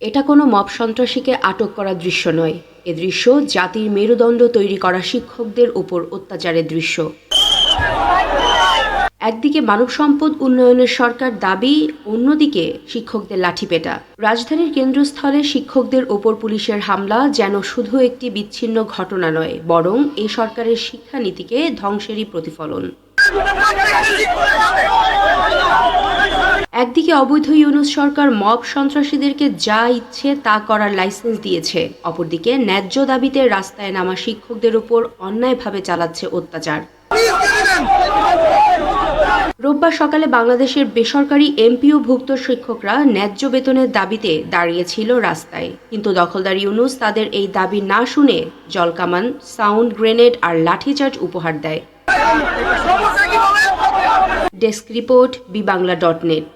এটা কোনো মব সন্ত্রাসীকে আটক করার দৃশ্য নয়। এ দৃশ্য জাতির মেরুদণ্ড তৈরি করা শিক্ষকদের উপর অত্যাচারের দৃশ্য। একদিকে মানব সম্পদ উন্নয়নের সরকার দাবি, অন্যদিকে শিক্ষকদের লাঠিপেটা। রাজধানীর কেন্দ্রস্থলে শিক্ষকদের ওপর পুলিশের হামলা যেন শুধু একটি বিচ্ছিন্ন ঘটনা নয়, বরং এ সরকারের শিক্ষানীতিকে ধ্বংসেরই প্রতিফলন। একদিকে অবৈধ ইউনুস সরকার মব সন্ত্রাসীদেরকে যা ইচ্ছে তা করার লাইসেন্স দিয়েছে। অপরদিকে ন্যায্য দাবিতে রাস্তায় নামা শিক্ষকদের উপর অন্যায়ভাবে চালাচ্ছে অত্যাচার। রোববার সকালে বাংলাদেশের বেসরকারি এমপিও ভুক্ত শিক্ষকরা ন্যায্য বেতনের দাবিতে দাঁড়িয়েছিল রাস্তায়। কিন্তু দখলদার ইউনুস তাদের এই দাবি না শুনে জলকামান, সাউন্ড গ্রেনেড আর লাঠিচার্জ উপহার দেয়। Desk report B Bangla dot net.